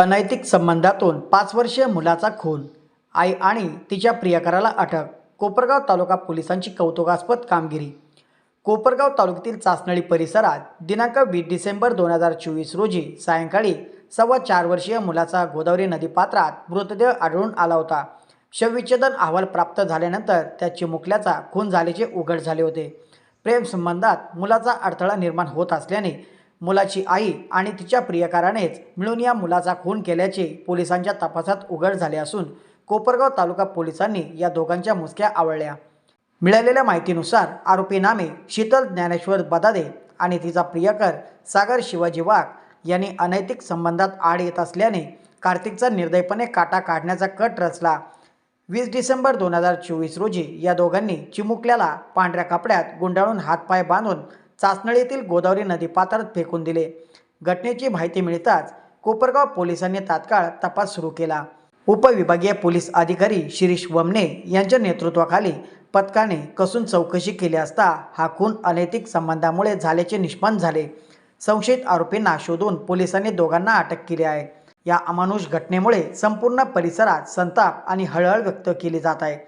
अनैतिक संबंधातून पाच वर्षीय मुलाचा खून. आई आणि तिच्या प्रियकराला अटक कोपरगाव तालुका पोलिसांची कौतुकास्पद कामगिरी. कोपरगाव तालुक्यातील चाचनळी परिसरात दिनांक वीस डिसेंबर दोन हजार चोवीस रोजी सायंकाळी सव्वा चार वर्षीय मुलाचा गोदावरी नदीपात्रात मृतदेह आढळून आला होता. शवविच्छेदन अहवाल प्राप्त झाल्यानंतर त्या चिमुकल्याचा खून झाल्याचे उघड झाले होते. प्रेमसंबंधात मुलाचा अडथळा निर्माण होत असल्याने मुलाची आई आणि तिच्या प्रियकारानेच मिळून या मुलाचा खून केल्याचे पोलिसांच्या तपासात उघड झाले असून कोपरगाव तालुका पोलिसांनी या दोघांच्या मुसक्या आवळल्या. मिळालेल्या माहितीनुसार आरोपी नामे शीतल ज्ञानेश्वर बदादे आणि तिचा प्रियकर सागर शिवाजी वाघ यांनी अनैतिक संबंधात आड येत असल्याने कार्तिकचा निर्दयपणे काटा काढण्याचा कट रचला. वीस डिसेंबर दोन हजार चोवीस रोजी या दोघांनी चिमुकल्याला पांढऱ्या कपड्यात गुंडाळून हातपाय बांधून चाचणळीतील गोदावरी नदीपात्रात फेकून दिले. घटनेची माहिती मिळताच कोपरगाव पोलिसांनी तात्काळ तपास सुरू केला. उपविभागीय पोलीस अधिकारी शिरीष वमने यांच्या नेतृत्वाखाली पथकाने कसून चौकशी केली असता हा खून अनैतिक संबंधामुळे झाल्याचे निष्पन्न झाले. संशयित आरोपींना शोधून पोलिसांनी दोघांना अटक केली आहे. या अमानुष घटनेमुळे संपूर्ण परिसरात संताप आणि हळहळ व्यक्त केली जात आहे.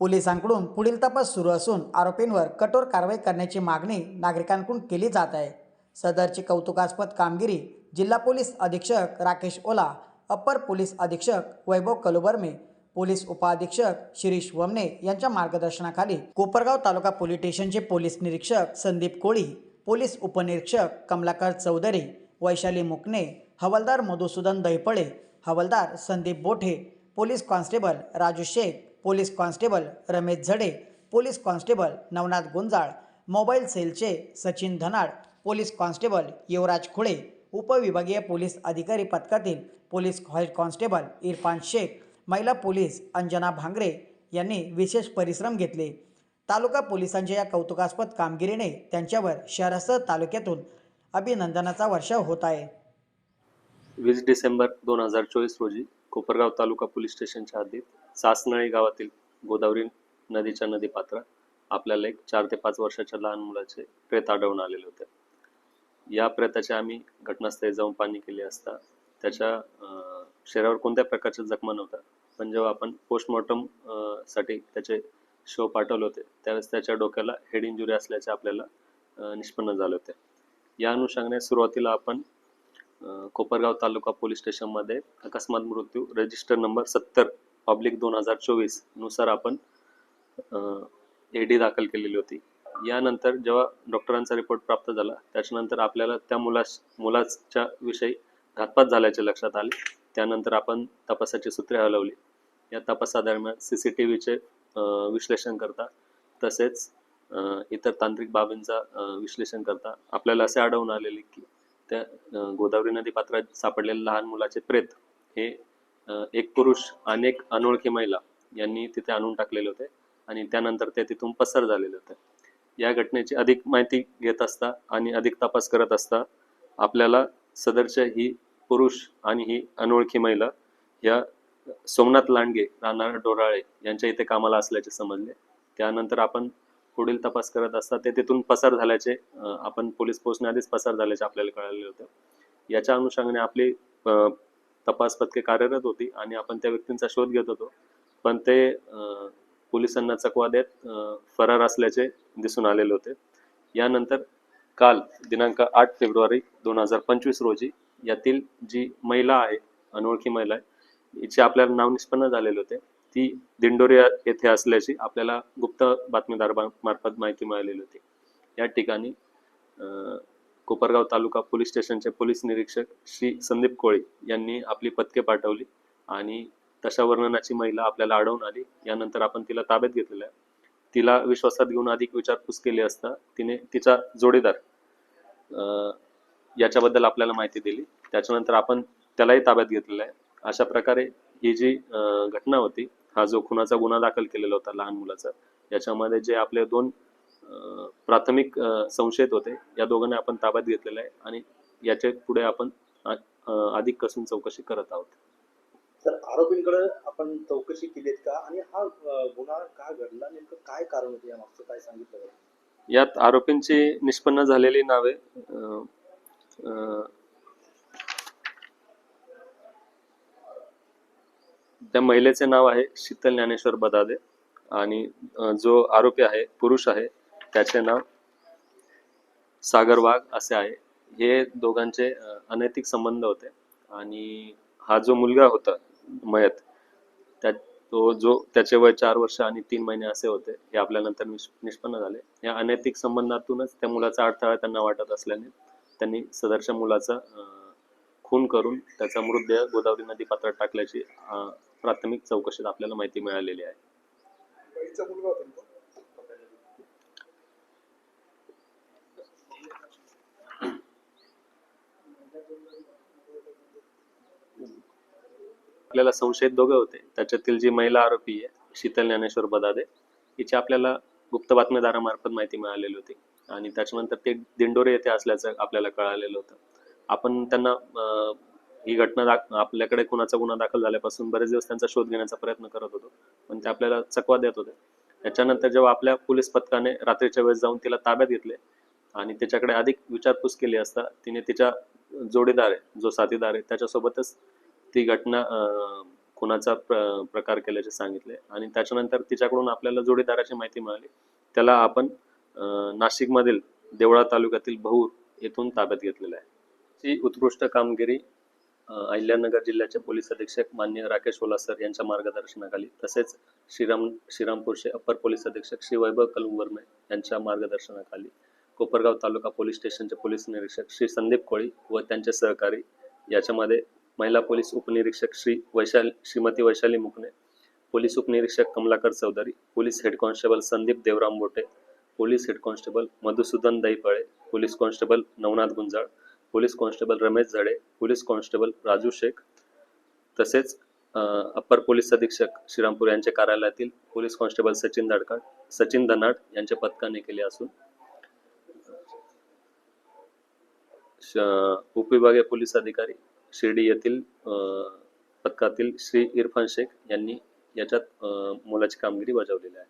पोलिसांकडून पुढील तपास सुरू असून आरोपींवर कठोर कारवाई करण्याची मागणी नागरिकांकडून केली जात आहे. सदरची कौतुकास्पद कामगिरी जिल्हा पोलीस अधीक्षक राकेश ओला अप्पर पोलीस अधीक्षक वैभव कलुबर्मे पोलीस उपअधीक्षक शिरीष वमने यांच्या मार्गदर्शनाखाली कोपरगाव तालुका पोलीस स्टेशनचे पोलीस निरीक्षक संदीप कोळी पोलीस उपनिरीक्षक कमलाकर चौधरी वैशाली मुकणे हवालदार मधुसूदन दहिपळे हवालदार Sandeep Bothe police constable Raju Shaikh police constable Ramesh Zade police constable Navnath Gunjal mobile सेलचे सचिन धनाड पोलीस कॉन्स्टेबल युवराज खुळे उपविभागीय पोलीस अधिकारी पथकातील police head constable Irfan Shaikh महिला पोलीस अंजना भांगरे यांनी विशेष परिश्रम घेतले. तालुका पोलिसांच्या या कौतुकास्पद कामगिरीने त्यांच्यावर शहरासह तालुक्यातून अभिनंदनाचा वर्षाव होत आहे. वीस डिसेंबर दोन हजार चोवीस रोजी कोपरगाव तालुका पोलीस स्टेशनच्या हद्दीत सासनळी गावातील गोदावरी नदीच्या नदीपात्रात आपल्याला एक चार ते पाच वर्षाच्या लहान मुलाचे प्रेत आढळून आलेले होते. या प्रेताचे आम्ही घटनास्थळी जाऊन पाणी केली असता त्याच्या अं, शरीरावर कोणत्या प्रकारच्या जखमा नव्हत्या. पण जेव्हा आपण पोस्टमॉर्टमसाठी त्याचे शो पाठवले होते त्यावेळेस त्याच्या डोक्याला हेड इंजुरी असल्याचे आपल्याला निष्पन्न झाले होते. या अनुषंगाने सुरुवातीला आपण कोपरगाव तालुका पोलीस स्टेशनमध्ये अकस्मात मृत्यू. रजिस्टर नंबर सत्तर पब्लिक दोन हजार चोवीसनुसार आपण एडी दाखल केलेली होती. यानंतर जेव्हा डॉक्टरांचा रिपोर्ट प्राप्त झाला त्याच्यानंतर आपल्याला त्या मुलास मुलाच्या विषयी घातपात झाल्याचे लक्षात आले. त्यानंतर आपण तपासाची सूत्रे हलवली. या तपासादरम्यान सी सी टी व्हीचे विश्लेषण करता तसेच इतर तांत्रिक बाबींचा विश्लेषण करता आपल्याला असे आढळून आलेले की त्या गोदावरी नदी पात्रात सापडलेले लहान मुलाचे प्रेत हे एक पुरुष आणि अनोळखी महिला यांनी तिथे आणून टाकलेले होते आणि त्यानंतर ते तिथून पसर झालेले होते. या घटनेची अधिक माहिती घेत असता आणि अधिक तपास करत असता आपल्याला सदरच्या ही पुरुष आणि ही अनोळखी महिला या सोमनाथ लांडगे राहणार डोराळे यांच्या इथे कामाला असल्याचे समजले. त्यानंतर आपण पुढील तपास करत असता ते तिथून पसार झाल्याचे आपण पोलीस पोहोचण्याआधीच पसार झाल्याचे आपल्याला कळाले होते. याच्या अनुषंगाने आपली तपास पथके कार्यरत होती आणि आपण त्या व्यक्तींचा शोध घेत होतो. पण ते पोलिसांना चकवा देत फरार असल्याचे दिसून आलेले होते. यानंतर काल दिनांक आठ फेब्रुवारी दोन हजार पंचवीस रोजी यातील जी महिला आहे अनोळखी महिला आहे हिचे आपल्याला नाव निष्पन्न झालेले होते. ती दिंडोरी येथे असल्याची आपल्याला गुप्त बातमीदार मार्फत माहिती मिळालेली होती. या ठिकाणी कोपरगाव तालुका पोलीस स्टेशनचे पोलीस निरीक्षक श्री संदीप कोळी यांनी आपली पथके पाठवली आणि तशा वर्णनाची महिला आपल्याला आढळून आली. यानंतर आपण तिला ताब्यात घेतलेलं आहे. तिला विश्वासात घेऊन अधिक विचारपूस केली असता तिने तिचा जोडीदार याच्याबद्दल आपल्याला माहिती दिली. त्याच्यानंतर आपण त्यालाही ताब्यात घेतलेलं आहे. अशा प्रकारे ही जी घटना होती हा जो खुनाचा गुन्हा दाखल केलेला होता लहान मुलाचा याच्यामध्ये जे आपले दोन प्राथमिक संशयित होते या दोघांना आपण ताब्यात घेतलेलं आहे आणि याच्यापुढे आपण अधिक कसून चौकशी करत आहोत. तर आरोपींकडे आपण चौकशी केलीत का? आणि हा गुन्हा का घडला? नेमकं काय कारण होते? या मागचं काय सांगितलं? यात आरोपींची निष्पन्न झालेली नावे त्या महिलेचे नाव आहे शीतल ज्ञानेश्वर बदादे. आणि जो आरोपी आहे पुरुष आहे त्याचे नाव सागर वाघ असे आहे. हे दोघांचे अनैतिक संबंध होते. आणि हा जो मुलगा होता मयत त्या तो जो त्याचे वय चार वर्ष आणि तीन महिने असे होते हे आपल्यानंतर निष्पन्न झाले. या अनैतिक संबंधातूनच त्या मुलाचा अडथळा त्यांना वाटत असल्याने त्यांनी सदरच्या मुलाचा खून करून त्याचा मृतदेह गोदावरी नदी पात्रात टाकल्याची प्राथमिक चौकशीत आपल्याला माहिती मिळालेली आहे. आपल्याला संशयित दोघे होते. त्याच्यातील जी महिला आरोपी आहे शीतल ज्ञानेश्वर बदादे हिची आपल्याला गुप्त बातमीदारामार्फत माहिती मिळालेली होती. आणि त्याच्यानंतर ते दिंडोरे येथे असल्याचं आपल्याला कळालेलं होतं. आपण त्यांना ही घटना दाख- आपल्याकडे कुणाचा गुन्हा दाखल झाल्यापासून बरेच दिवस त्यांचा शोध घेण्याचा प्रयत्न करत होतो. पण ते आपल्याला चकवा देत होते. त्याच्यानंतर जेव्हा आपल्या पोलीस पथकाने रात्रीच्या वेळेस जाऊन तिला ताब्यात घेतले आणि त्याच्याकडे अधिक विचारपूस केली असता तिने तिच्या जोडीदार आहे जो साथीदार आहे त्याच्यासोबतच ती घटना अं, खुनाचा प्र- प्रकार केल्याचे सांगितले आणि त्याच्यानंतर तिच्याकडून आपल्याला जोडीदाराची माहिती मिळाली. त्याला आपण नाशिकमधील देवळा तालुक्यातील बहुर येथून ताब्यात घेतलेला आहे. ही उत्कृष्ट कामगिरी अहिल्यानगर जिल्ह्याचे पोलीस अधीक्षक मान्य राकेश ओला सर यांच्या मार्गदर्शनाखाली तसेच श्रीराम श्रीरामपूरचे अप्पर पोलीस अधीक्षक श्री वैभव कलुंबर्मे यांच्या मार्गदर्शनाखाली कोपरगाव तालुका पोलीस स्टेशनचे पोलीस निरीक्षक श्री संदीप कोळी व त्यांचे सहकारी याच्यामध्ये महिला पोलीस उपनिरीक्षक श्री वैशाली श्रीमती वैशाली मुकणे पोलीस उपनिरीक्षक Kamlakar Chaudhari police head constable Sandeep Devram Bote police head constable Madhusudan Dahiphale police constable Navnath Gunjal police constable Ramesh Zade police constable Raju Shaikh तसेच अप्पर पोलीस अधीक्षक श्रीरामपूर यांच्या कार्यालयातील पोलीस कॉन्स्टेबल सचिन दाडकाड सचिन धनाड यांच्या पथकाने केले असून श- उपविभागीय पोलीस अधिकारी शिर्डी येथील अं, पथकातील श्री इरफान शेख यांनी याच्यात मोलाची कामगिरी बजावलेली आहे.